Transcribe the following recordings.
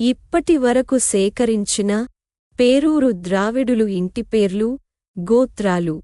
ఇప్పటి వరకు సేకరించిన పేరూరు ద్రావిడులు ఇంటిపేర్లు గోత్రాలు.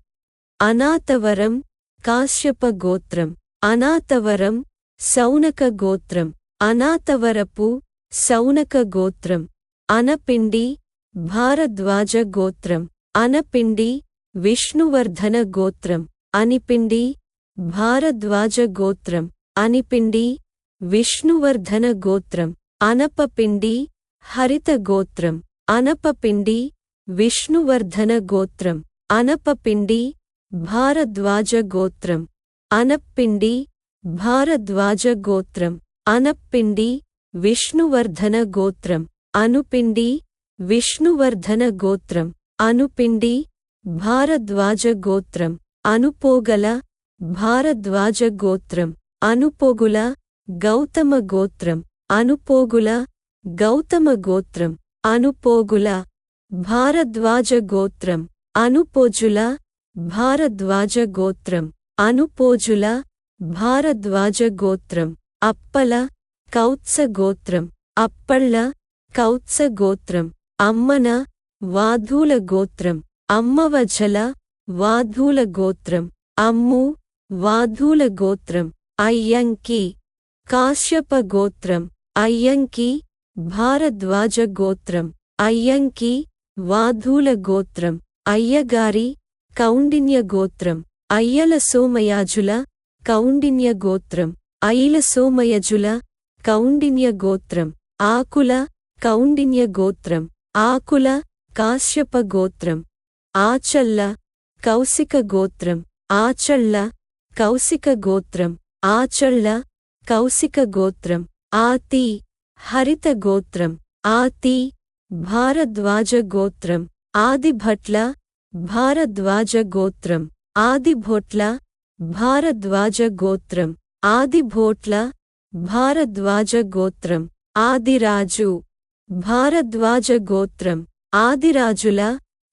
అనాతవరం కాశ్యప గోత్రం. అనాతవరం సౌనక గోత్రం. అనాతవరపు సౌనక గోత్రం. అనపిండి భారద్వాజ గోత్రం. అనపిండి విష్ణువర్ధన గోత్రం. అనిపిండి భారద్వాజ గోత్రం. అనిపిండి విష్ణువర్ధన గోత్రం. అనపపిండి హరిత గోత్రం. అనపపిండి విష్ణువర్ధన గోత్రం. అనపపిండి భారద్వాజ గోత్రం. అనప్పిండి భారద్వాజ గోత్రం. అనప్పిండి విష్ణువర్ధన గోత్రం. అనుపిండి విష్ణువర్ధన గోత్రం. అనుపిండి భారద్వాజ గోత్రం. అనుపోగల భారద్వాజ గోత్రం. అనుపోగుల గౌతమ గోత్రం. అనుపోగుల గౌతమ గోత్రం అనుపోగుల భారద్వాజ గోత్రం అనుపోజుల భారద్వాజ గోత్రం అనుపోజుల భారద్వాజ గోత్రం అప్పల కౌత్స గోత్రం అప్పళ్ళ కౌత్స గోత్రం అమ్మన వాధూల గోత్రం అమ్మవజల వాధూల గోత్రం అమ్ము వాధూల గోత్రం అయ్యంకి కాశ్యప గోత్రం అయ్యంకి భారద్వాజ గోత్రం అయ్యంకి వాధూల గోత్రం అయ్యగారి కౌండిన్య గోత్రం అయ్యల సోమయాజుల కౌండిన్య గోత్రం అయిల సోమయజుల కౌండిన్య గోత్రం ఆకుల కౌండిన్య గోత్రం ఆకుల కాశ్యప గోత్రం ఆచల్ల కౌశిక గోత్రం ఆచళ్ళ కౌశిక గోత్రం ఆచళ్ళ కౌశిక గోత్రం ఆతి హరిత గోత్రం ఆతి భారద్వాజ గోత్రం ఆదిభట్ల భారద్వాజ గోత్రం ఆదిభోట్ల భారద్వాజ గోత్రం ఆదిభోట్ల భారద్వాజ గోత్రం ఆదిరాజు భారద్వాజ గోత్రం ఆదిరాజుల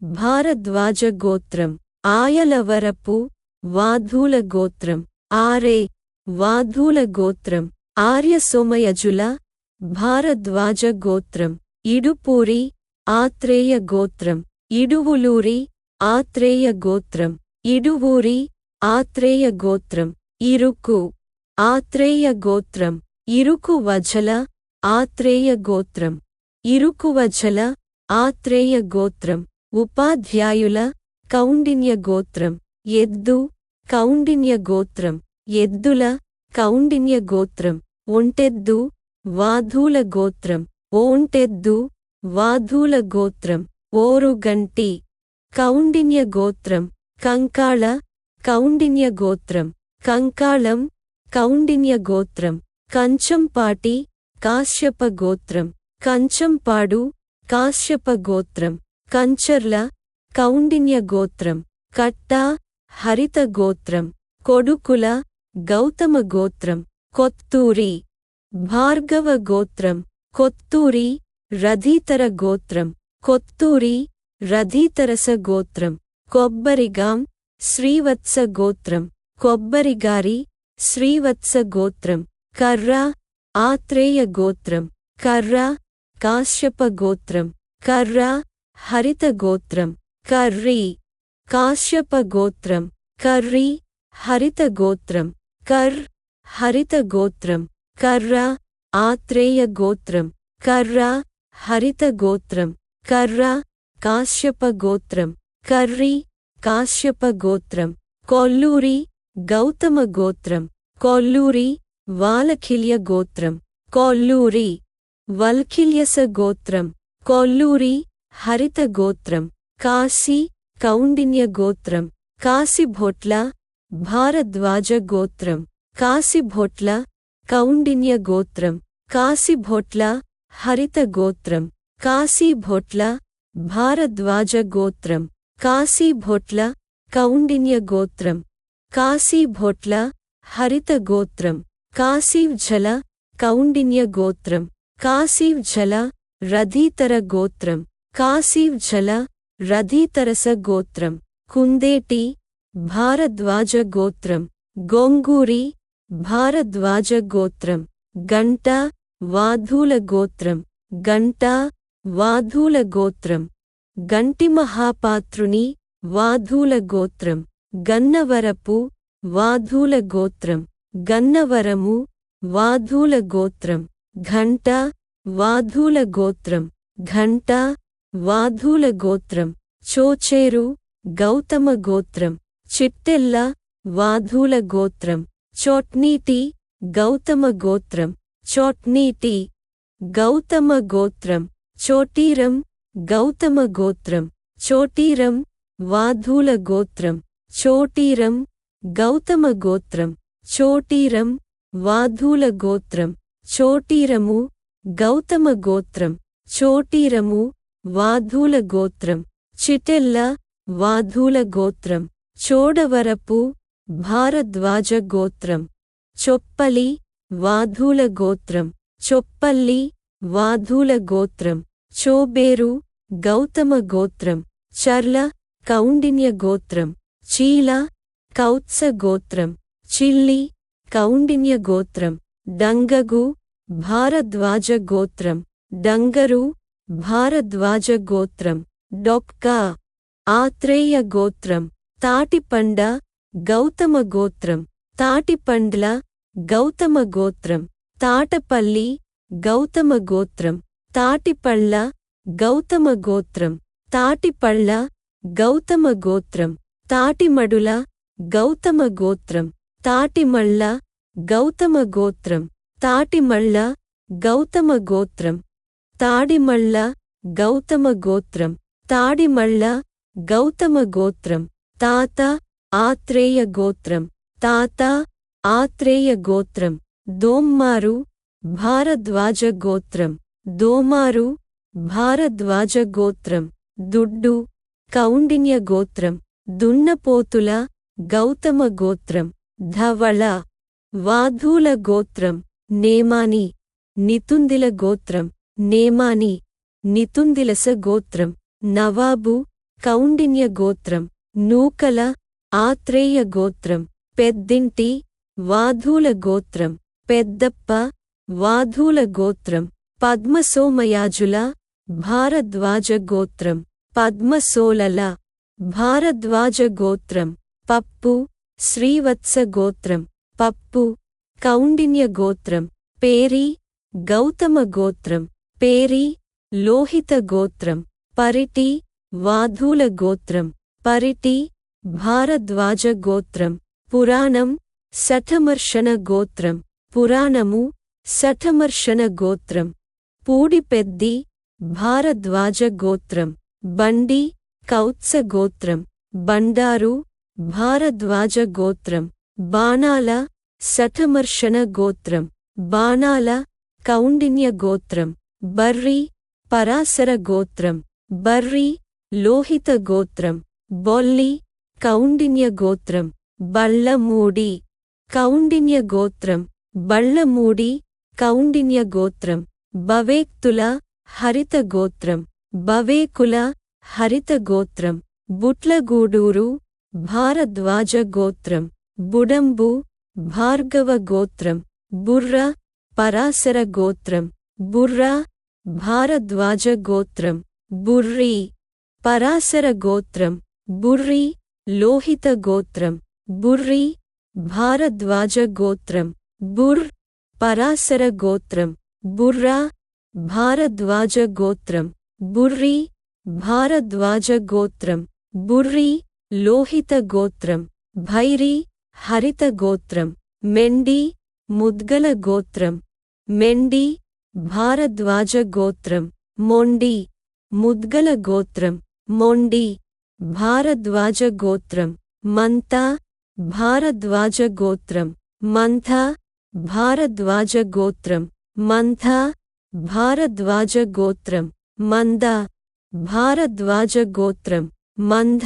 భారద్వాజ గోత్రం ఆయలవరపు వాధూల గోత్రం ఆరే వాధూల గోత్రం. ఆర్యసోమయజుల భారద్వాజ గోత్రం. ఇడుపూరి ఆత్రేయ గోత్రం. ఇడువులూరి ఆత్రేయ గోత్రం. ఇడువూరి ఆత్రేయ గోత్రం. ఇరుకు ఆత్రేయ గోత్రం. ఇరుకు వజల ఆత్రేయ గోత్రం. ఇరుకువజల ఆత్రేయ గోత్రం. ఉపాధ్యాయుల కౌండిన్య గోత్రం. ఎద్దు కౌండిన్య గోత్రం. ఎద్దుల కౌండిన్య గోత్రం. ఒంటెద్దు వాధూల గోత్రం. ఓంటెద్దు వాధూల గోత్రం. ఓరుగంటి కౌండిన్య గోత్రం. కంకాళ కౌండిన్య గోత్రం. కంకాళం కౌండిన్య గోత్రం. కంచంపాటి కాశ్యప గోత్రం. కంచంపాడు కాశ్యప గోత్రం. కంచర్ల కౌండిన్య గోత్రం. కట్ట హరిత గోత్రం. కొడుకుల గౌతమ గోత్రం. కొత్తూరి భార్గవ గోత్రం కొత్తూరి రథీతర గోత్రం కొత్తూరి రథీతరస గోత్రం కొబ్బరిగాం శ్రీవత్స గోత్రం కొబ్బరిగారి శ్రీవత్స గోత్రం కర్ర ఆత్రేయ గోత్రం కర్ర కాశ్యప గోత్రం కర్ర హరిత గోత్రం కర్రీ కాశ్యప గోత్రం కర్రీ హరిత గోత్రం కర్ హరిత గోత్రం కర్ర ఆత్రేయ గోత్రం కర్ర హరిత గోత్రం కర్ర కాశ్యప గోత్రం కర్రీ కాశ్యప గోత్రం కొల్లూరి గౌతమ గోత్రం కొల్లూరి వాలఖిల్య గోత్రం కొల్లూరి వల్ఖిల్యస గోత్రం హరిత గోత్రం కాశీ కౌండిన్య గోత్రం కాశీభొట్ల భారద్వాజ గోత్రం కౌండిన్య గోత్రం హరిత గోత్రం కాశీభోట్ల భారద్వాజ గోత్రం కాశీభోట్ల కౌండిన్య గోత్రం కాశీభోట్ల హరిత గోత్రం కాశీవ్జల కౌండిన్య గోత్రం కాశీవ్జల రధీతర గోత్రం కాశీవ్జల రధీతరస గోత్రం కుందేటి భారద్వాజ గోత్రం గోంగూరి భారద్వాజ గోత్రం గంట వాధూల గోత్రం గంట వాధూల గోత్రం గంటి మహాపాత్రుని వాధూల గోత్రం గన్నవరపు వాధూల గోత్రం గన్నవరము వాధూల గోత్రం ఘంట వాధూల గోత్రం ఘంట వాధూల గోత్రం చోచేరు గౌతమ గోత్రం చిట్టెల్ల వాధూల గోత్రం చోట్నీటి గౌతమ గోత్రం. చోట్నీటి గౌతమ గోత్రం. చోటీరం గౌతమ గోత్రం. చోటీరం వాధూల గోత్రం. చోటీరం గౌతమ గోత్రం. చోటీరం వాధూల గోత్రం. చోటీరము గౌతమ గోత్రం. చోటీరము వాధూల గోత్రం. చిటెల్ల వాధూల గోత్రం. చోడవరపు భారద్వాజ గోత్రం. చొప్పలి వాధూల గోత్రం. చొప్పల్లి వాధూల గోత్రం. చోబేరు గౌతమ గోత్రం. చర్ల కౌండిన్య గోత్రం. చీల కౌత్స గోత్రం. చిల్లి కౌండిన్య గోత్రం. డంగగు భారద్వాజ గోత్రం. డంగరు భారద్వాజ గోత్రం. డొక్కా ఆత్రేయ గోత్రం. తాటిపండ గౌతమ గోత్రం తాటిపండ్ల గౌతమ గోత్రం తాటపల్లి గౌతమ గోత్రం తాటిపళ్ళ గౌతమ గోత్రం తాటిపళ్ళ గౌతమ గోత్రం తాటిమడుల గౌతమ గోత్రం తాటిమళ్ళ గౌతమ గోత్రం తాటిమళ్ళ గౌతమ గోత్రం తాడిమళ్ళ గౌతమ గోత్రం తాడిమళ్ళ గౌతమ గోత్రం తాత ఆత్రేయ గోత్రం. తాత ఆత్రేయ గోత్రం. దోమ్మారు భారద్వాజ గోత్రం. దోమారు భారద్వాజ గోత్రం. దుడ్డు కౌండిన్య గోత్రం. దున్నపోతుల గౌతమ గోత్రం. ధవళ వాధూల గోత్రం. నేమాని నితుందిల గోత్రం. నేమాని నితుందిలస గోత్రం. నవాబు కౌండిన్య గోత్రం. నూకల ఆత్రేయ గోత్రం పెద్దింటి వాధూల గోత్రం పెద్దప్ప వాధూల గోత్రం పద్మసోమయాజుల భారద్వాజ గోత్రం పద్మసోలల భారద్వాజ గోత్రం పప్పు శ్రీవత్స గోత్రం పప్పు కౌండిన్య గోత్రం పేరి గౌతమ గోత్రం పేరి లోహిత గోత్రం పరిటి వాధూల గోత్రం పరిటి భారద్వాజ గోత్రం పురాణం సఠమర్షణ గోత్రం పురాణము సఠమర్షణ గోత్రం పూడిపెద్ది భారద్వాజ గోత్రం బండి కౌత్స గోత్రం బండారు భారద్వాజ గోత్రం బాణాల సఠమర్షణ గోత్రం బాణాల కౌండిన్య గోత్రం బర్రి పరాశర గోత్రం బర్రి లోహిత గోత్రం బొల్లి కౌండిన్య గోత్రం బళ్ళమూడి కౌండిన్య గోత్రం బళ్ళమూడి కౌండిన్య గోత్రం బవేక్తుల హరిత గోత్రం. బవేకుల హరిత గోత్రం. బుట్లగూడూరు భారద్వాజ గోత్రం. బుడంబు భార్గవ గోత్రం. బుర్ర పరాశర గోత్రం. బుర్ర భారద్వాజ గోత్రం. బుర్రీ పరాశర గోత్రం. బుర్రీ లోహిత గోత్రం బుర్రి భారద్వాజ గోత్రం బుర్ పరాశర గోత్రం బుర్రా భారద్వాజ గోత్రం బుర్రి భారద్వాజ గోత్రం బుర్రి లోహిత గోత్రం భైరి హరిత గోత్రం భారద్వాజ గోత్రం భారద్వాజ గోత్రం మంతా భారద్వాజ గోత్రం మంథ భారద్వాజ గోత్రం మంథా భారద్వాజ గోత్రం మంద భారద్వాజ గోత్రం మంధ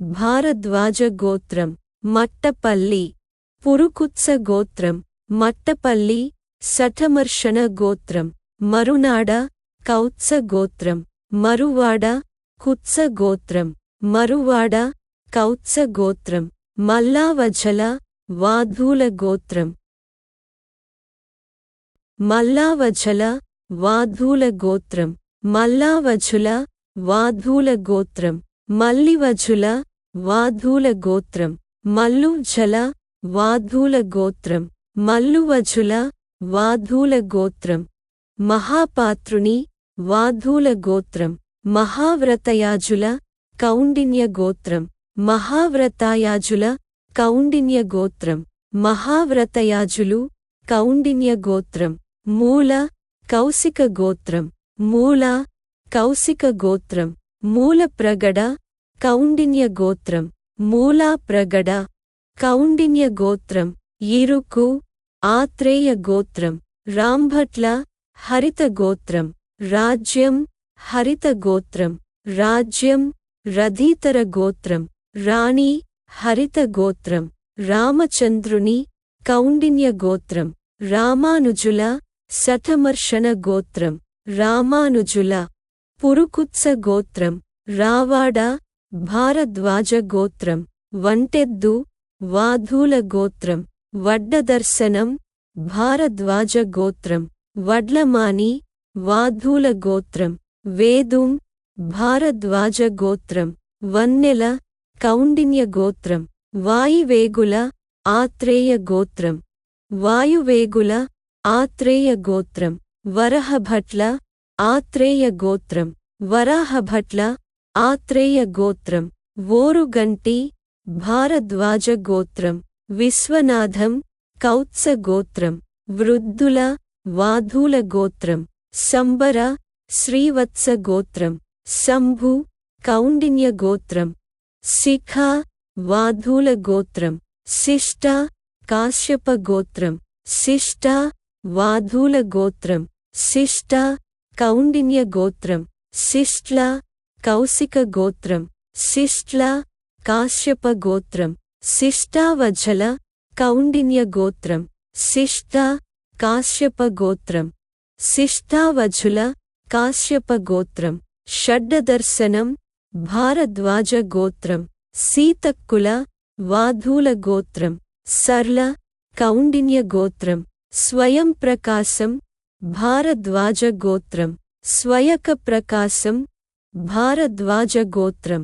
భారద్వాజ గోత్రం మట్టపల్లి పురుకుత్స గోత్రం మట్టపల్లి సఠమర్షణ గోత్రం మరునాడ కౌత్స గోత్రం మరువాడ కుత్స గోత్రం మరువాడ? కౌత్స గోత్రం మల్లావజల వాధూల గోత్రం మల్లావజల వాధూల గోత్రం మల్లావజుల వాధూల గోత్రం మల్లివజుల వాధూల గోత్రం మల్లుజల వాధూల గోత్రం మల్లువజుల వాధూల గోత్రం మహాపాత్రుని వాధూల గోత్రం మహావ్రతయాజుల కౌండిన్య గోత్రం. మహావ్రతాయాజుల కౌండిన్య గోత్రం. మహావ్రతయాజులు కౌండిన్య గోత్రం. మూల కౌశిక గోత్రం. మూల కౌశిక గోత్రం. మూల ప్రగడ కౌండిన్య గోత్రం. మూలా ప్రగడ కౌండిన్య గోత్రం. ఇరుకు ఆత్రేయ గోత్రం. రాంభట్ల హరిత గోత్రం. రాజ్యం హరిత గోత్రం. రాజ్యం రధీతర గోత్రం రాణి హరిత గోత్రం రామచంద్రుని కౌండిన్య గోత్రం రామానుజుల శతమర్షణ గోత్రం రామానుజుల పురుకుత్స గోత్రం రావాడ భారద్వాజ గోత్రం వంటెద్దు వాధూల గోత్రం వడ్డదర్శనం భారద్వాజ గోత్రం వడ్లమాని వాధూల గోత్రం వేదుం భారద్వాజ గోత్రం వన్నెల కౌండిన్య గోత్రం వాయువేగుల ఆత్రేయ గోత్రం వాయువేగుల ఆత్రేయ గోత్రం వరహభట్ల ఆత్రేయ గోత్రం వరాహభట్ల ఆత్రేయ గోత్రం ఓరుగంటి భారద్వాజ గోత్రం విశ్వనాథం కౌత్స గోత్రం వృద్ధుల వాధూల గోత్రం సంబర శ్రీవత్స గోత్రం. శంభు కౌండిన్య గోత్రం. శిఖ వాధూల గోత్రం. శిష్ట కాశ్యప గోత్రం. శిష్ట వాధూల గోత్రం. శిష్ట కౌండిన్య గోత్రం. శిష్ట్ల కౌశిక గోత్రం. శిష్ట్ల కాశ్యప గోత్రం. శిష్టావజల కౌండిన్య గోత్రం. శిష్ట కాశ్యప గోత్రం. శిష్టావజుల కాశ్యప గోత్రం. షడ్డదర్శనం భారద్వాజ గోత్రం సీతక్కుల వాధూల గోత్రం సర్ల కౌండిన్య గోత్రం స్వయం ప్రకాశం భారద్వాజ గోత్రం స్వయక ప్రకాశం భారద్వాజ గోత్రం.